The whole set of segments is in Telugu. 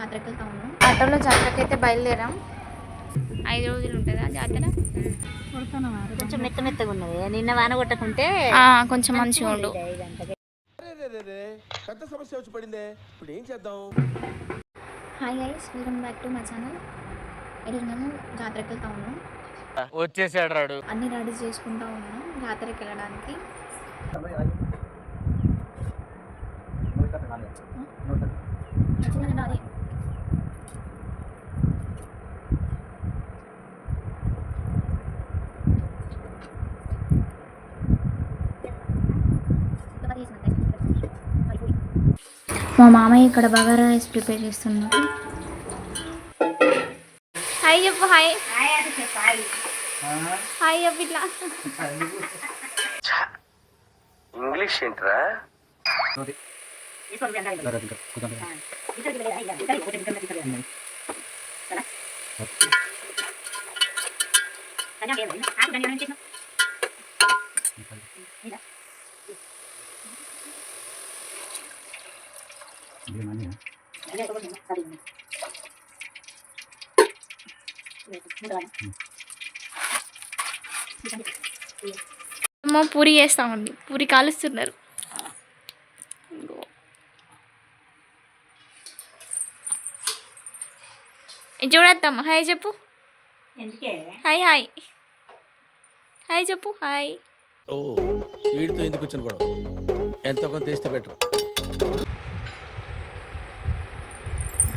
జాతరకి వెళ్తా ఉన్నాం. ఆటోలో జాతరకి అయితే బయలుదేరాం. ఐదు రోజులు ఉంటుందా జాతర? కొంచెం మెత్త మెత్తగా ఉన్నది నిన్న వాన కొట్టకుంటే ఆ, కొంచెం మంచిగా ఉండు. పెద్ద సమస్య వచ్చి పడిందే. ఇప్పుడు ఏం చేద్దాం? Hi guys welcome back to my channel ఈరోజు మేము జాతరకి వెళ్తా ఉన్నాం. వచ్చేసాడు రాడు. అన్ని రెడీ చేసుకుంటా ఉన్నాం జాతరకి వెళ్ళడానికి మా మామయ్య ఇక్కడ బగారా రైస్ ప్రిపేర్ చేస్తున్నారు హాయ్ చెప్పు హాయ్ హాయ్ చెప్పు ఇట్లా ఇంగ్లీష్ ఏంట్రా అమ్మ పూరి చేస్తామండి. పూరి కాలుస్తున్నారు. చూడత్తమ్మ. హాయ్ చెప్పు. ఎందుకే? Hi hi. హాయ్ చెప్పు హాయ్. ఓ వీడితో ఎందుకు వచ్చిన గొడవ? ఎంతో కొంత తీస్తే బెటర్.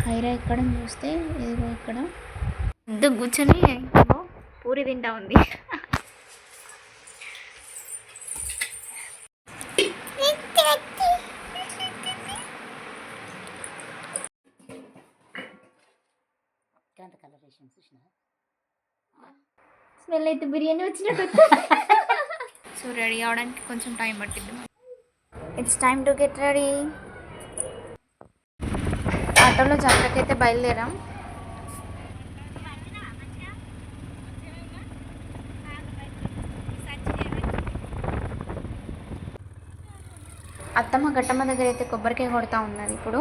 హైరా ఎక్కడ చూస్తే ఇదిగో ఇక్కడ ఇద్దరు కూర్చొని పూరి తింటా ఉంది. స్మెల్ అయితే బిర్యానీ వచ్చినట్టు సో రెడీ అవడానికి కొంచెం టైం పట్టింది it's time to get ready ఆటోలో జాతరకి అయితే బయలుదేరాం. అత్తమ్మ గట్టమ్మ దగ్గర అయితే కొబ్బరికాయ కొడతా ఉన్నది ఇప్పుడు.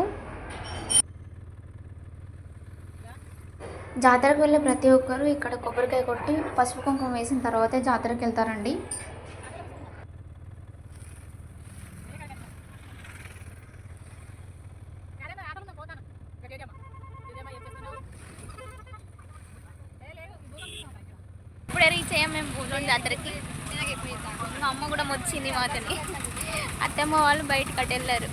జాతరకు వెళ్ళే ప్రతి ఒక్కరు ఇక్కడ కొబ్బరికాయ కొట్టి పసుపు కుంకుమ వేసిన తర్వాతే జాతరకి వెళ్తారండి ఇప్పుడే రీచ్ అయ్యాం అందరికి మా అమ్మ కూడా వచ్చింది మాతని. అత్తమ్మ వాళ్ళు బయటకు అటు వెళ్ళారు.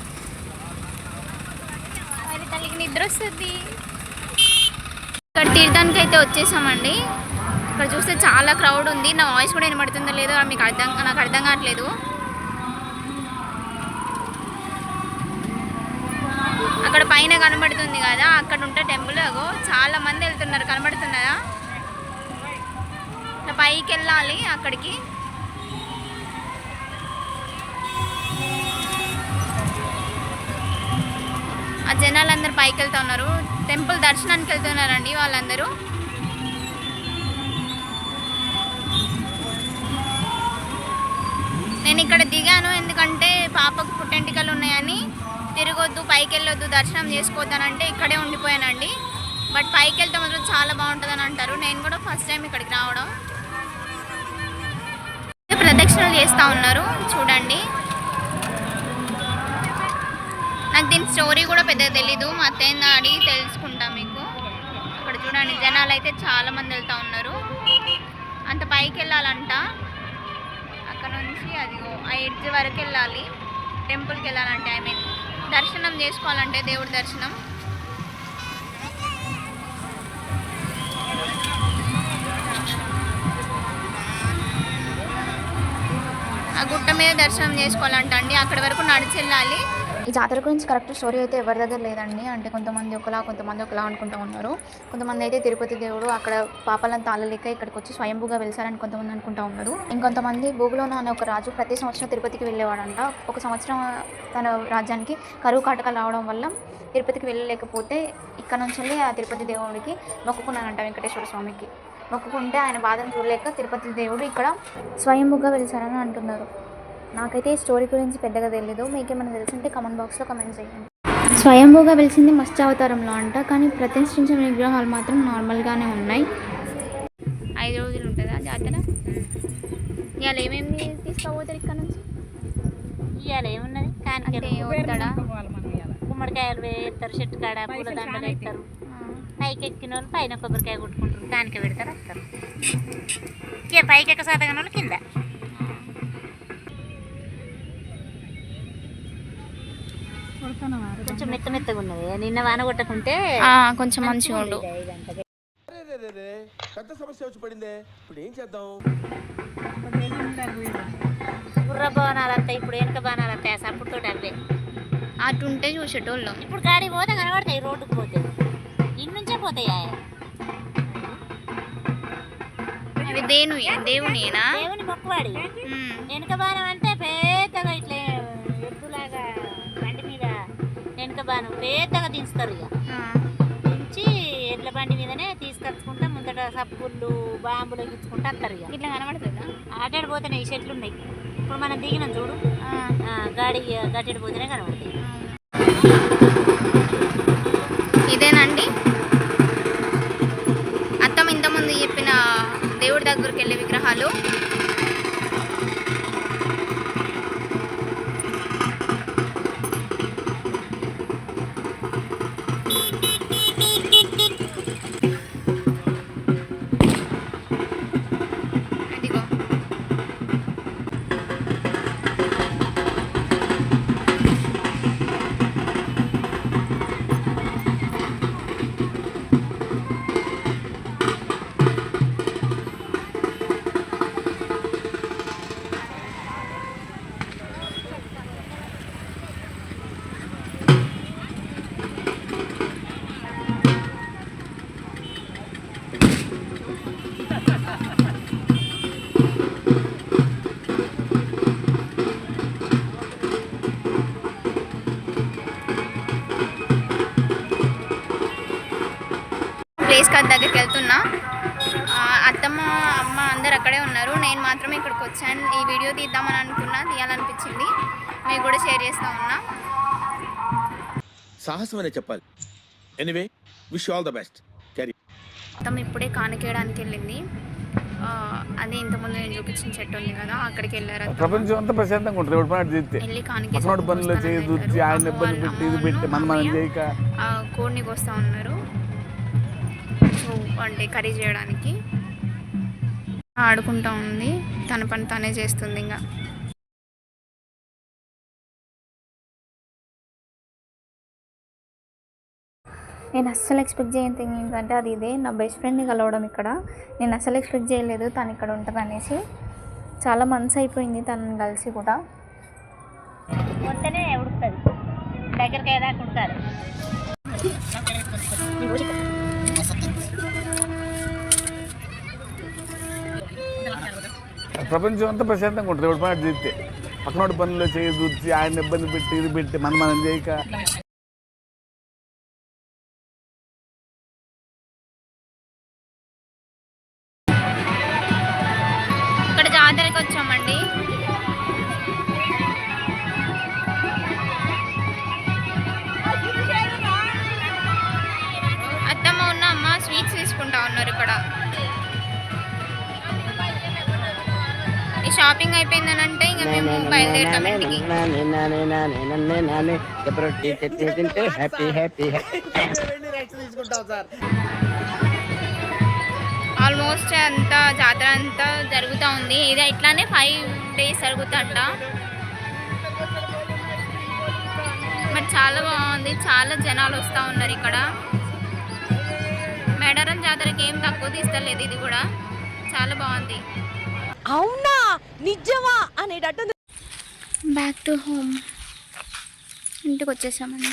మరి తల్లికి నిద్ర వస్తుంది. ఇక్కడ తీర్థానికి అయితే వచ్చేసామండి. ఇక్కడ చూస్తే చాలా క్రౌడ్ ఉంది. నా వాయిస్ కూడా వినబడుతుందో లేదో మీకు అర్థం నాకు అర్థం కావట్లేదు. అక్కడ పైన కనబడుతుంది కదా అక్కడ ఉంటే టెంపుల్ అగో. పైకి వెళ్ళాలి అక్కడికి. ఆ జనాలందరూ పైకి వెళ్తా ఉన్నారు టెంపుల్ దర్శనానికి వెళ్తున్నారండి వాళ్ళందరూ. నేను ఇక్కడ దిగాను ఎందుకంటే పాపకు పుట్టెంటికలు ఉన్నాయని. తిరగొద్దు పైకి వెళ్ళొద్దు దర్శనం చేసుకోవద్దనంటే ఇక్కడే ఉండిపోయానండి. బట్ పైకి వెళ్తే మాత్రం చాలా బాగుంటుందని అంటారు నేను కూడా ఫస్ట్ టైం ఇక్కడికి రావడం. చేస్తూ ఉన్నారు. చూడండి. నాకు దీని స్టోరీ కూడా పెద్దగా తెలీదు. మా అత్తయ్య అడిగి తెలుసుకుంటా మీకు. అక్కడ చూడండి జనాలు అయితే చాలామంది వెళ్తూ వెళ్తా ఉన్నారు. అంత పైకి వెళ్ళాలంట. అక్కడ నుంచి అదిగో ఆ ఎడ్జ్ వరకు వెళ్ళాలి. టెంపుల్కి వెళ్ళాలంటే ఐ మీన్ దర్శనం చేసుకోవాలంటే దేవుడి దర్శనం. గుట్ట మీద దర్శనం చేసుకోవాలంట అండి అక్కడి వరకు నడిచి వెళ్ళాలి ఈ జాతర గురించి కరెక్ట్ స్టోరీ అయితే ఎవరి దగ్గర లేదండి. అంటే కొంతమంది ఒకలా కొంతమంది ఒకలా అనుకుంటూ ఉన్నారు. కొంతమంది అయితే తిరుపతి దేవుడు అక్కడ పాపాలను తాళలేక ఇక్కడికి వచ్చి స్వయంభూగా వెలిసారని కొంతమంది అనుకుంటా ఉన్నారు. ఇంకొంతమంది భూగులోన అనే ఒక రాజు ప్రతి సంవత్సరం తిరుపతికి వెళ్ళేవాడంట. ఒక సంవత్సరం తన రాజ్యానికి కరువు కాటకాలు రావడం వల్ల తిరుపతికి వెళ్ళలేకపోతే ఇక్కడ నుంచి వెళ్ళి ఆ తిరుపతి దేవుడికి మొక్కుకున్నానంట వెంకటేశ్వర స్వామికి. మొక్కుకుంటే ఆయన బాధను చూడలేక తిరుపతి దేవుడు ఇక్కడ స్వయంభూగా వెలిసారని అంటున్నారు. నాకైతే ఈ స్టోరీ గురించి పెద్దగా తెలియదు మీకేమైనా తెలుసుంటే కమెంట్ బాక్స్లో కమెంట్ చేయండి. స్వయంభూగా వెలిసింది మత్స్య అవతారంలో అంట కానీ ప్రతిష్ఠించిన విగ్రహాలు మాత్రం నార్మల్గానే ఉన్నాయి. ఐదు రోజులు ఉంటుందా జాతర? ఇవాళ ఏమేమి తీసుకోపోతారు ఇక్కడ నుంచి? ఇవాళ ఏమున్నది? కానికే వస్తాడా గుమ్మడికాయలు వేస్తారు చెట్టు కాడ పూల దండలు వేస్తారు. పైకి ఎక్కిన వాళ్ళు పైన కొబ్బరికాయ కొట్టుకుంటారు. కానిక పెడతారు? వస్తారు. ఇక పైకి ఎక్క సాధగన వాళ్ళు కింద. కొంచెం మెత్త మెత్తగా ఉన్నది. నిన్న వాన కొట్టకుంటే కొంచెం మంచిగా ఉండు. పెద్ద సమస్య వచ్చి పడిందే. ఇప్పుడు ఏం చేద్దాం? బుర్ర వస్తాయి ఇప్పుడు వెనక బాణాలు వస్తాయి అప్పుడు తోటి అవే అటు ఉంటే చూసేటోళ్ళం. ఇప్పుడు గాడికి పోతే కనబడతాయి. రోడ్డుకు పోతే. ఇన్నుంచే పోతాయి? అవి దేను దేవుని మొక్కువాడి. వెనక బాణం అంటే పెద్దగా ఇట్లా ఎద్దులాగా బండి మీద వెనక బాణం పెద్దగా దించుతారు ఇక. దించి ఎడ్ల బండి మీదనే తీసుకొచ్చుకుంటా ముందట సప్పుళ్ళు బాంబులు ఎక్కించుకుంటా వస్తారు ఇక. ఇట్లా కనబడుతుందా? అటాడు పోతేనే ఈ చెట్లు ఉన్నాయి. ఇప్పుడు మనం దిగినాం చూడు. గాడి గట్టెడు పోతేనే కార్ దగ్గరికి వెళ్తున్నా. అత్తమ్మ అమ్మ అందరు అక్కడే ఉన్నారు. నేను మాత్రమే ఇక్కడికి వచ్చాను. ఈ వీడియో తీద్దామని అనుకున్నా. తీయాలనిపించింది. మీకు కూడా షేర్ చేస్తా ఉన్నా. సాహసం అనే చెప్పాలి anyway wish all the best అత్తమ్మ ఇప్పుడే కానికేయడానికి వెళ్ళింది. అదే ఇంతకుముందు నేను చూపించిన చెట్టు ఉంది కదా అక్కడికి వెళ్ళారు. ప్రపంచం అంతా ప్రశాంతంగా ఉంటుంది. ఎవడు పని చేస్తే. వెళ్ళి కానికే పక్కనోడి పనులు వస్తానని చేయి దూర్చి వెళ్ళారు. ఆయన ఇబ్బంది పెట్టి ఇది పెట్టి మన మనం చేయక. ఆ, కోడిని కోస్తా ఉన్నారు. సో అంటే కర్రీ చేయడానికి. ఆడుకుంటా ఉంది. తన పని తనే చేస్తుంది ఇంకా నేను అస్సలు ఎక్స్పెక్ట్ చేయని థింగ్ ఏంటంటే అది ఇదే. నా బెస్ట్ ఫ్రెండ్ని కలవడం ఇక్కడ. నేను అస్సలు ఎక్స్పెక్ట్ చేయలేదు తను ఇక్కడ ఉంటుంది అనేసి. చాలా మంత్స్ అయిపోయింది తనని కలిసి కూడా. ఉడుకుతుంది. దగ్గరికి ఏదాకా ఉడకాలి ప్రపంచం అంతా ప్రశాంతంగా ఉంటుంది. ఎవడు పని చేస్తే పక్కనోడి పనులు చేయి ఆయన ఇబ్బంది పెట్టి ఇది పెట్టి మనం మనం చేయక. షాపింగ్ అయిపోయిందని అంటే ఇంకా మేము బయలుదేరుతాం ఇంటికి. హ్యాపీ హ్యాపీ ఆల్మోస్ట్ అంతా జాతర అంతా జరుగుతూ ఉంది. ఇది ఇట్లానే ఫైవ్ డేస్ జరుగుతుంట. మరి చాలా బాగుంది. చాలా జనాలు వస్తూ ఉన్నారు ఇక్కడ. మేడారం జాతరకి ఏం తక్కువ తీస్తలేదు ఇది కూడా. చాలా బాగుంది. అవునా? నిజమా? అనేటట్టు బ్యాక్ టు హోమ్ ఇంటికి వచ్చేసామండి